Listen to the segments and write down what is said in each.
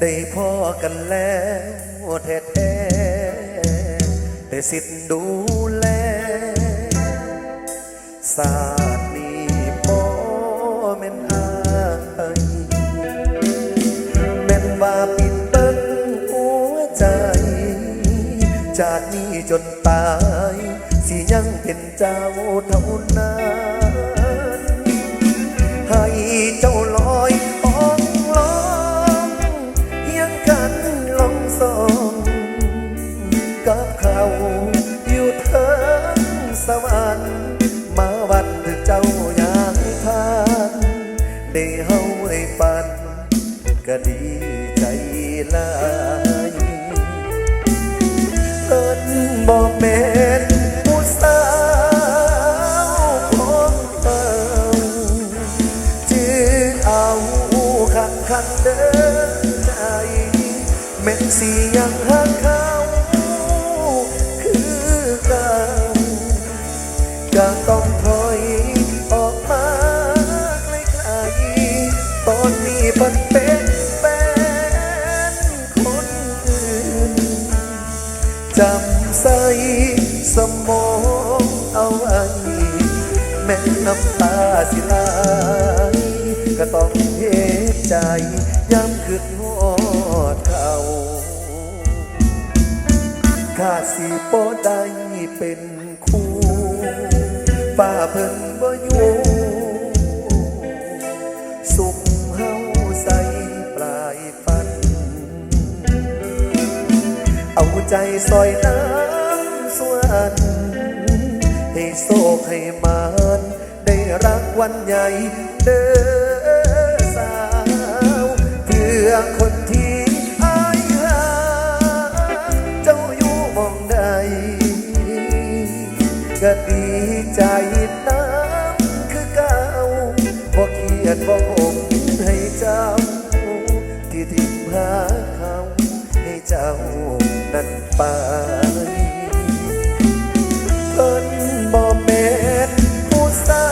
ได้พ่อกันแล้วแท้ๆได้สิทธิ์ดูแลศาสตร์นี้บ่แม่นอายแม่นว่าปิดเบิ้งหัวใจ จากนี้จนตาย สิยังเป็นเจ้าเท่านั้น บ่แม่นผู้สาวของเจ้าจื้อเอาคักคักเดินใจแม่นสียังหักาสิบ่ได้เป็นคู่ป้าเพิ่นบ่อยู่สุขเฮาใส่ปลายฟัน เอาใจซอยน้ำสวนให้โศกให้มานได้รักวันใหญ่เด้อสาวเพื่อคนที่ ก็ดีใจน้ำคือเก่าบ่เครียดบ่คงให้เจ้า ที่ทิ้งหาเขาให้เจ้านั้นไปเพิ่นบ่แม่นผู้สา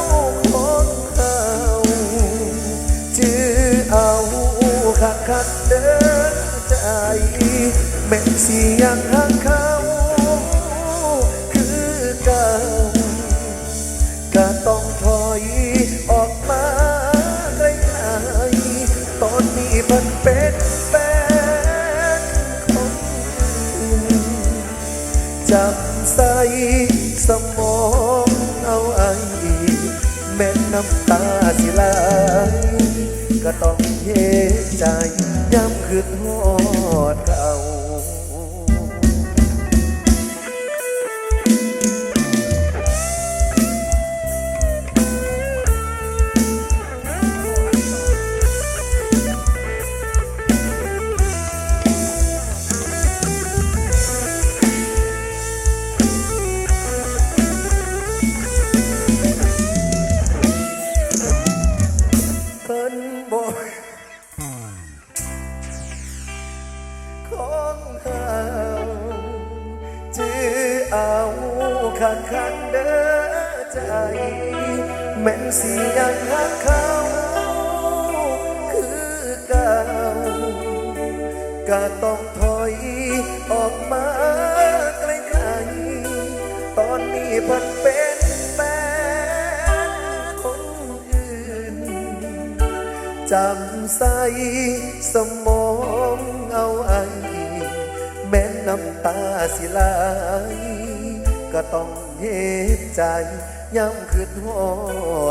วของเขาจื้อเอาคักคักเดินใจแม่นสียังหัก ต้องเย็บใจย้ำคืนหอ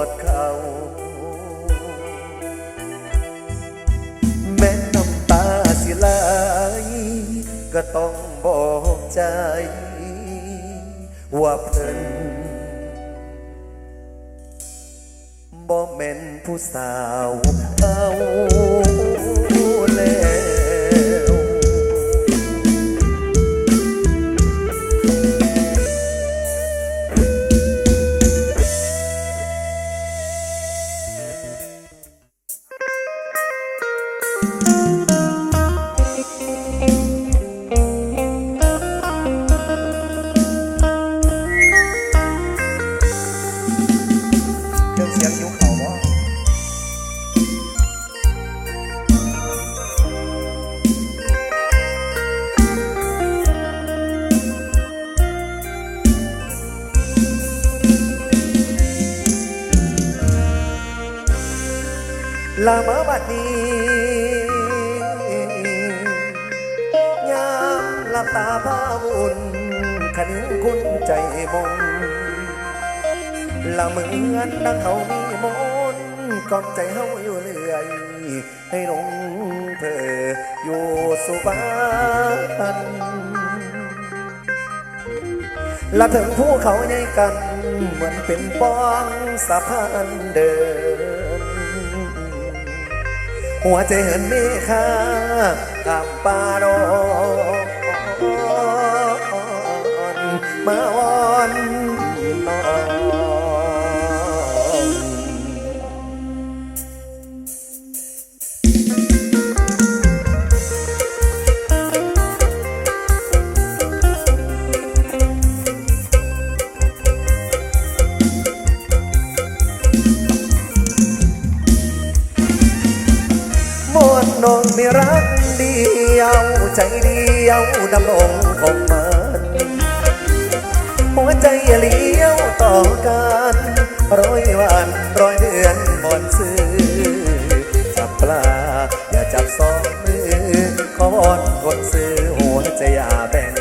ดเขาแม้น้ำตาสิไหลก็ต้องบอกใจ ว่าเพิ่นบ่แม่นผู้สาวเอาแล้ว ลามาบัดนี้ยามหลับตาพาวุ่นขันคุณใจมงละเหมือนดังเขามีมนกอมใจเฮาอยู่เรื่อย ให้หลงเธออยู่สุบานละถึงภูเขาใหญ่กัน เหมือนเป็นป้องสะพานเดิน หัวใจเหินเมฆากับป่าดอนมาวอน ดำรงคงมันหัวใจเลี้ยวต่อกันร้อยวันร้อยเดือนบอนซื้อจับปลาอย่าจับสองมือขอวอนคนซื้อหัวใจอย่าแบ่ง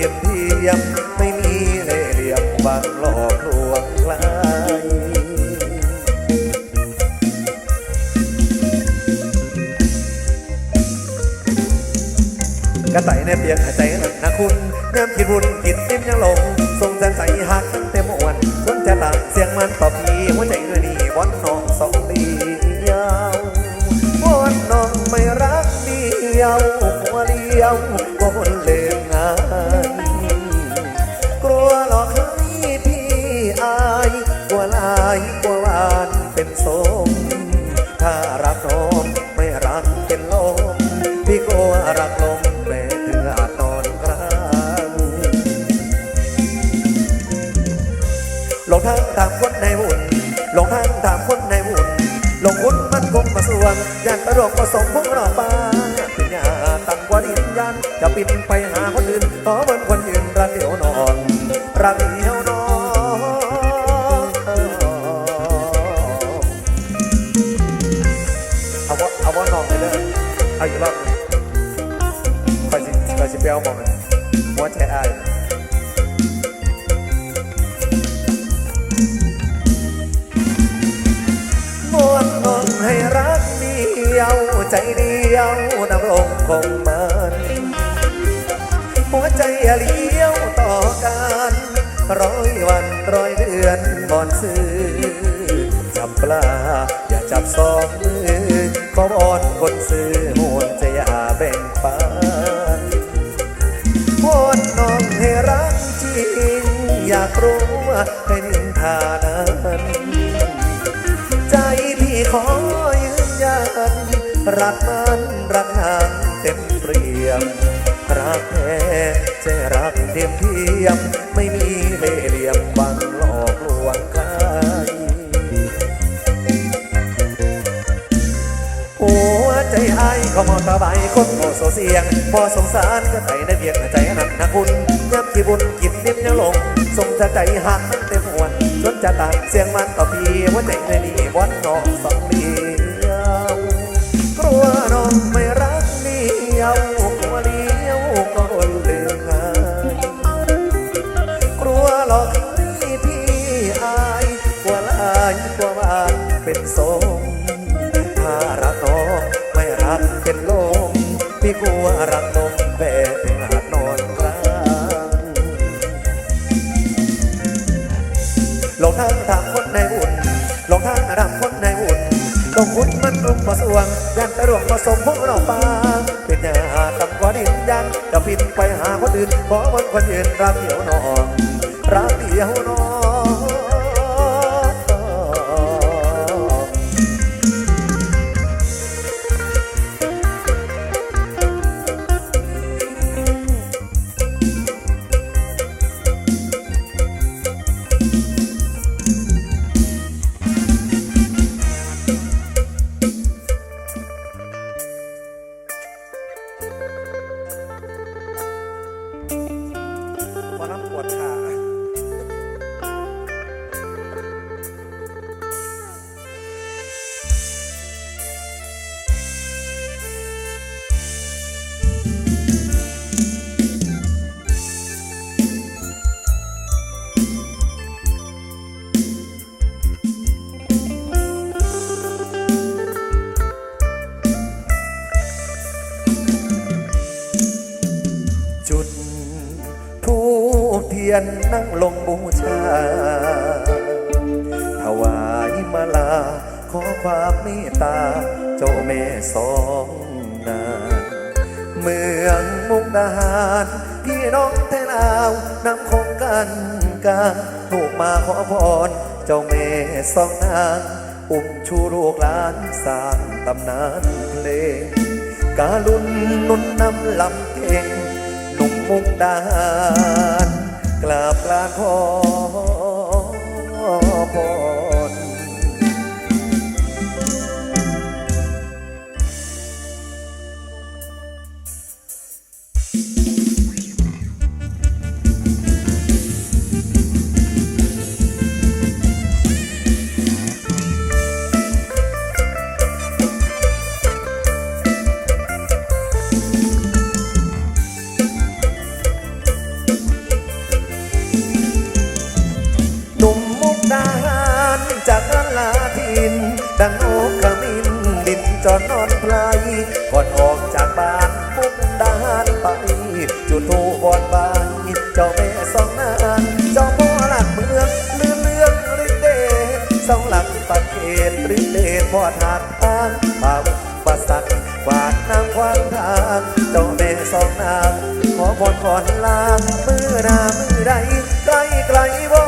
ทียมเทียมไม่มีเล่เหลี่ยมบังหลอกลวงใครกระไตในเปียกใจหนักนะคุณยามคิดวุ่นคิดติ้มยังหลงทรงแสนใสหักเต็มอวนสนจะต่างเสียงมันต่อพี่หัว วนยันประโดกประสงค์พวกเราป้าเป็นยาตั้งว่าดินยันจะปินไปหาคนอื่นขอเหมือนคนยืนรักเดียวนอนรักเดียวนอนเอาว่าเอาว่านองไปเลยเอาอีกรอบหนึ่งคอยสิคอยสิเปียวมองหัวใจอาย ใจเดียวดำรงคงมันหัวใจเลี้ยวต่อกันร้อยวันร้อยเดือนบอนซื้อจับปลาอย่าจับสองมือขอบอนคนซื้อหัวใจอย่าแบ่งปันวอนน้องให้รักจริง อยากรู้ว่าให้นินทานั้น ใจพี่ขอยืนยัน รักมันรักนางเต็มเปรียบรักแท้ใจรักเทียมเทียม ไม่มีเล่เหลี่ยมบังหลอกลวงใครหัวใจอายเขามองตาใบคนโง่โซเสียงพอสงสารก็ใจในเพียงใจหนักนะคุณยับที่บุญกินนิ่มยังลงทรงจะใจหักเต็มหวนจนจะต่างเสียงมันต่อพี่หัวใจในนี่วันน้องสองเดีย น้องไม่รักเดียว ผสมพวกเราปาเป็นยาตำกว่าดินยันจะบินไปหาคนอื่นขอมันคนอื่นรักเดียวนองรักเดียวนองาวนำคงกันกางลูกมาขอพร เจ้าแม่สองนาง อุ้มชูลูกหลานสร้างตำนานเพลง กาลุนนุนนำลำเก่งหนุ่มมุกดานกราบลานขอพร จอนนอนพลายก่อนออกจากบ้านมุกดาหารไป จุดทูบอนบานเจ้าแม่สองนางเจ้าพ่อหลักเมืองลือเลืองฤทธิเดชสองหลักประเขตฤทธิเดชพ่อทานทางป่าประสักกวาดน้ำควางทางเจ้าแม่สองนางขอพรก่อนลามือหน้ามือใดไกลไกลวง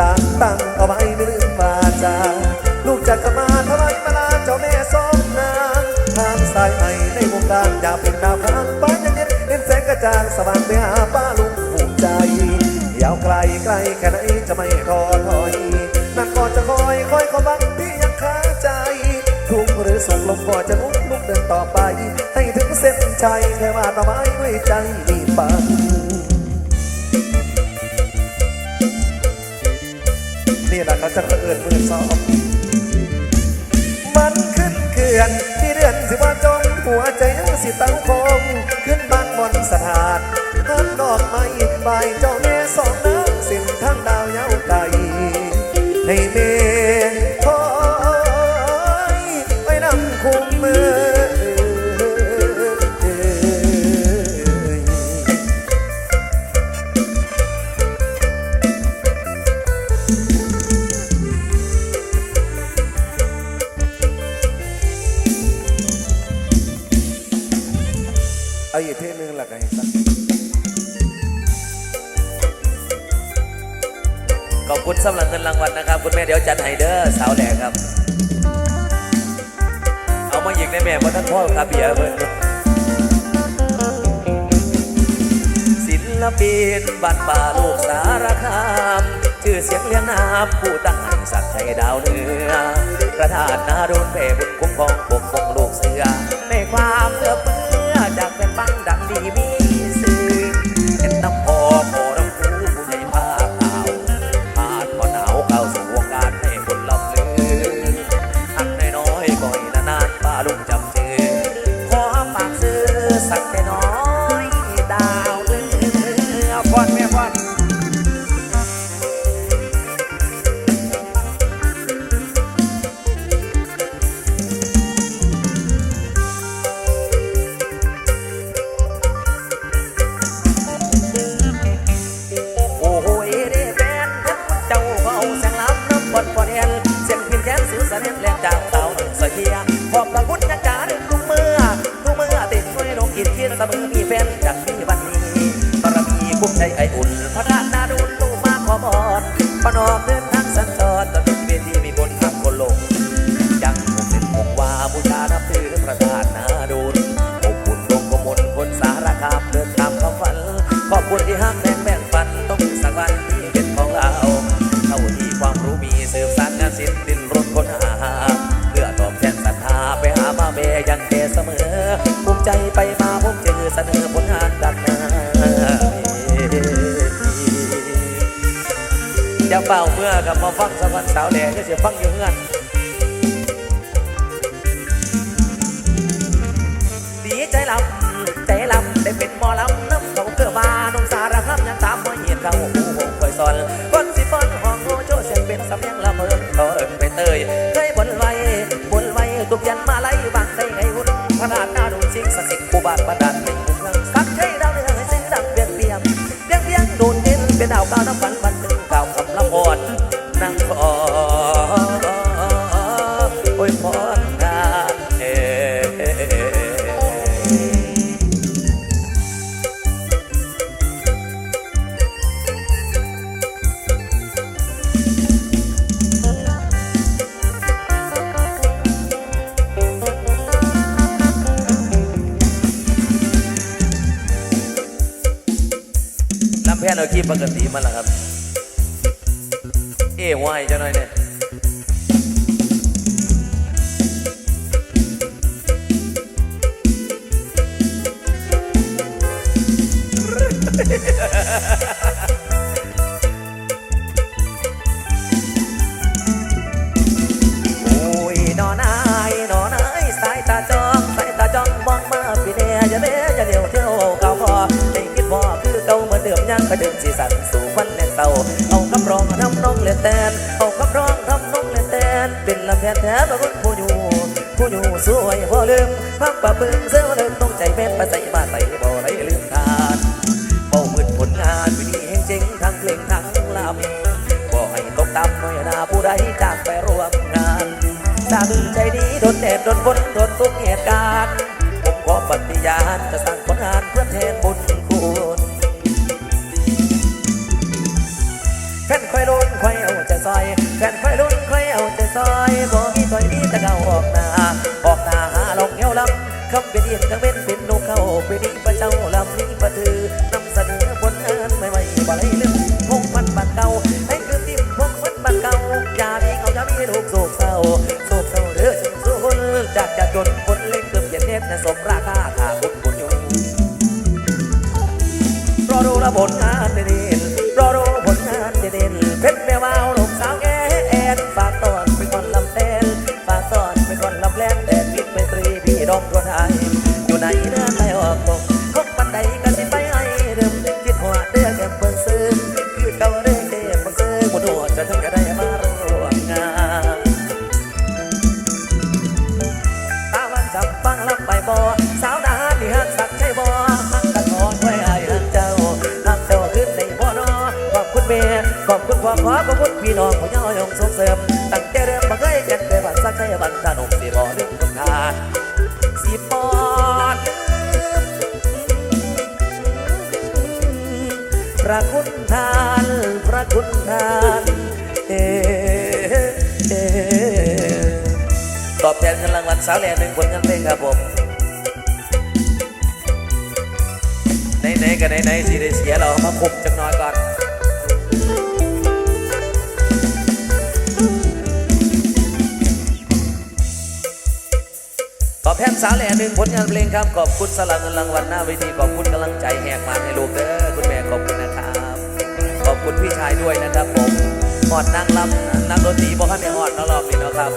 ดังตั้งเอาไว้ไม่ลืมวาจาลูกจากมาทลายมาลาเจ้าแม่สองนางทางสายไหมในวงการอย่าเป็นดาวค้างป้าเย็นเห็นแสงกระจ่างสว่างไปหาป้าลุงภูมิใจยาวไกลไกลแค่ไหนจะไม่ท้อถอยนักก็จะคอยคอยความหวังที่ยังค้างใจทุกหรือสุขลมก็จะลุกลุกเดินต่อไป ให้ถึงเส้นชัยแค่ว่าต่อไม้ด้วยใจมีปั ละเขาจะเอิญมือสองมันขึ้นเขื่อนที่เดือนสิว่าจมหัวใจยังสิตั้งคงขึ้นบ้านบนสถานทันดอกไม้ใบเจ้าแม่สองน้ำสิ้นทางดาวยาวไกลให้เม ได้แม่เพระเบียร์เพิ่นศิลปินบ้านป่าลูกสารคามชื่อเสียงเลี้ยงนาผู้ตั้งให้สักใจดาวเหนือประธานนารุนเพ่บุญคุ้มครองปกป้องลูกเสือในความเพื่อเพื่อจากเป็นปังดังดีมี Được 人 ลืมพักปะปึงเซลเดิมต้องใจแม่นปะใส่มาใส่บ่ไรลืมทานบ่หมืดผลงานวิธีแห่งจริงทั้งเพลงทั้งลำบ่ให้ตกต่ำน้อยนาผู้ใดจากไปร่วมงานสามีใจดีโดนแดดโดนฝนโดนทุกเหตุการณ์ผมขอปฏิญาณจะ บันสนุกสิบ่ลืมคุณค่าสิบ่ลืพระคุณทานพระคุณทานเอเอตอบแทนกำลังวันสาวแหล่หนึ่งคนกันเพลงครับผมไหนๆก็ไหนๆสิได้เสียเรามาคบจั แพทย์สาวแหล่หนึ่งผลงานเพลงครับ ขอบคุณสลักเงินรางวัลหน้าเวทีขอบคุณกำลังใจแหกมาให้ลูกเด้อคุณแม่ขอบคุณนะครับ ขอบคุณพี่ชายด้วยนะครับผมหอดนั่งรับนั่งดนตรีบอกให้ไม่หอดนอรอบนี้นะครับ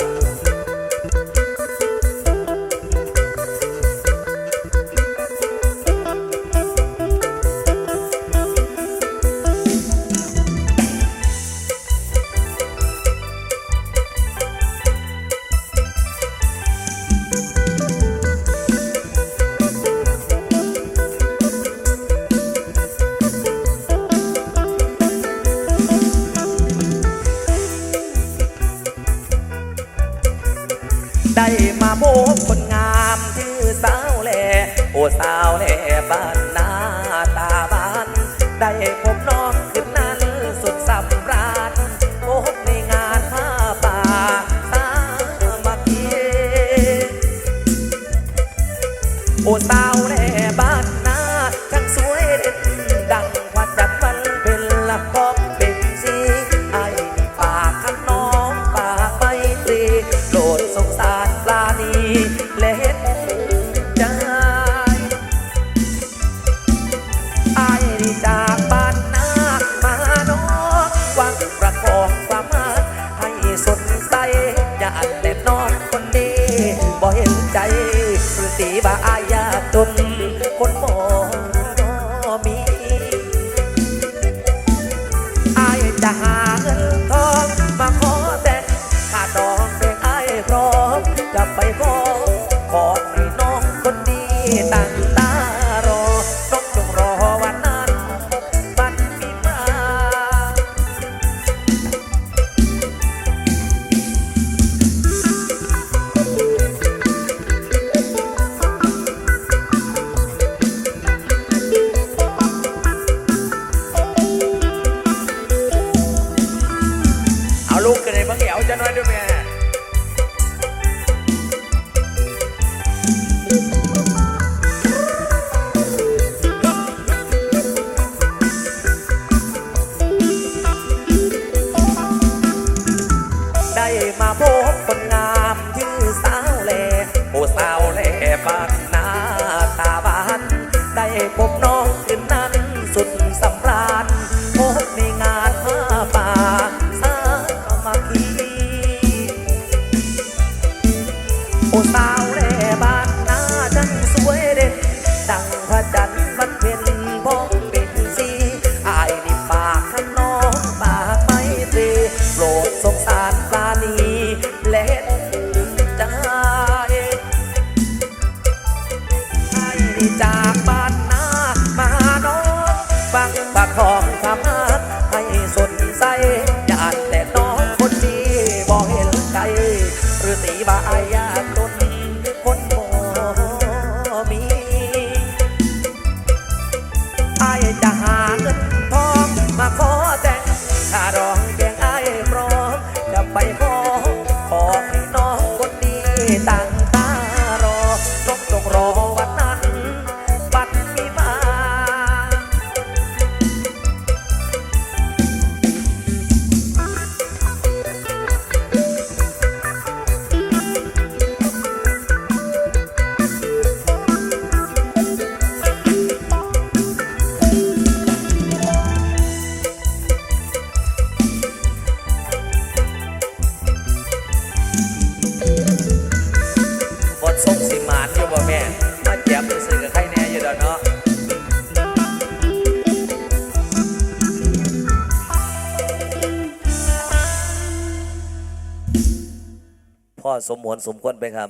สมมวนสมควรไปครับ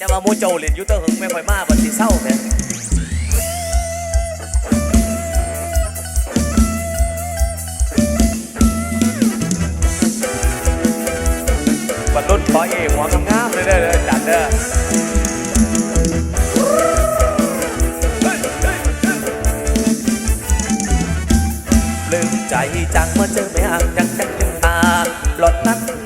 จะมาโมเจ้าเล่นยุตเตอร์หึงไม่ค่อยมากบัดสิเศร้าแม่บรรลุขอเอกหัวงามๆเลยเด้อจัดเด้อลืมใจจังเมื่อเจอแม่ห่างจังจังจังตาหลอดนั้น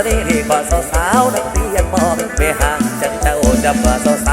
สด็จกว่าสาวนักเรียนมอไม่ห่างจากเจ้าจับวาสาว